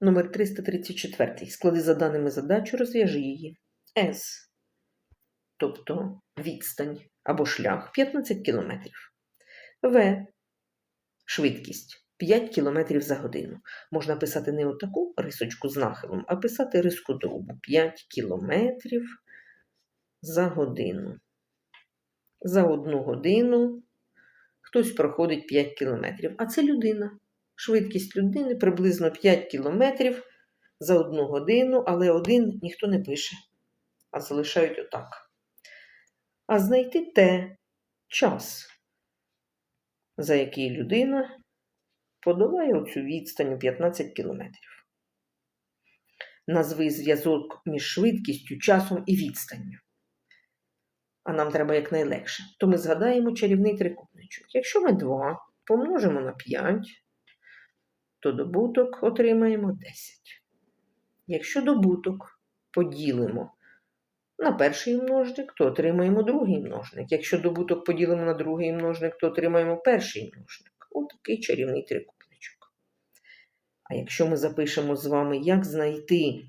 Номер 334. Склади за даними задачу, розв'яжи її. С. Тобто відстань або шлях 15 км. В. Швидкість 5 км за годину. Можна писати не отаку рисочку з нахилом, а писати риску дробу 5 км за годину. За одну годину хтось проходить 5 кілометрів, а це людина. Швидкість людини приблизно 5 кілометрів за одну годину, але один ніхто не пише, а залишають отак. А знайти те час, за який людина подолає оцю відстань у 15 кілометрів. Назви зв'язок між швидкістю, часом і відстанню. А нам треба якнайлегше. То ми згадаємо чарівний трикутничок. Якщо ми 2 помножимо на 5, то добуток отримаємо 10. Якщо добуток поділимо на перший множник, то отримаємо другий множник. Якщо добуток поділимо на другий множник, то отримаємо перший множник. Отакий чарівний трикутничок. А якщо ми запишемо з вами, як знайти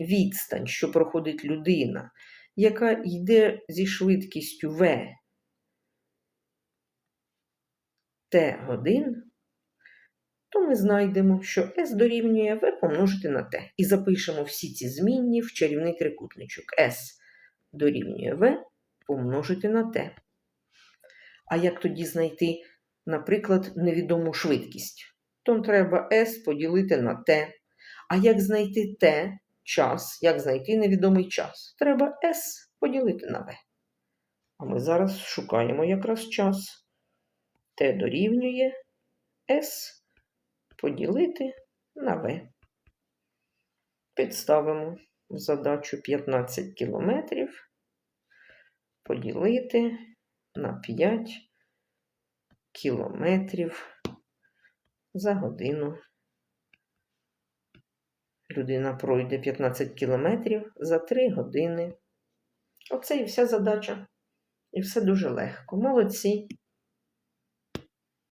відстань, що проходить людина, яка йде зі швидкістю v t годин, то ми знайдемо, що s дорівнює v помножити на t. І запишемо всі ці змінні в чарівний трикутничок. s дорівнює v помножити на t. А як тоді знайти, наприклад, невідому швидкість? То треба s поділити на t. А як знайти t час, як знайти невідомий час? Треба s поділити на v. А ми зараз шукаємо якраз час. t дорівнює s поділити на v. Підставимо в задачу 15 кілометрів поділити на 5 кілометрів за годину. Людина пройде 15 кілометрів за 3 години. Оце і вся задача. І все дуже легко. Молодці.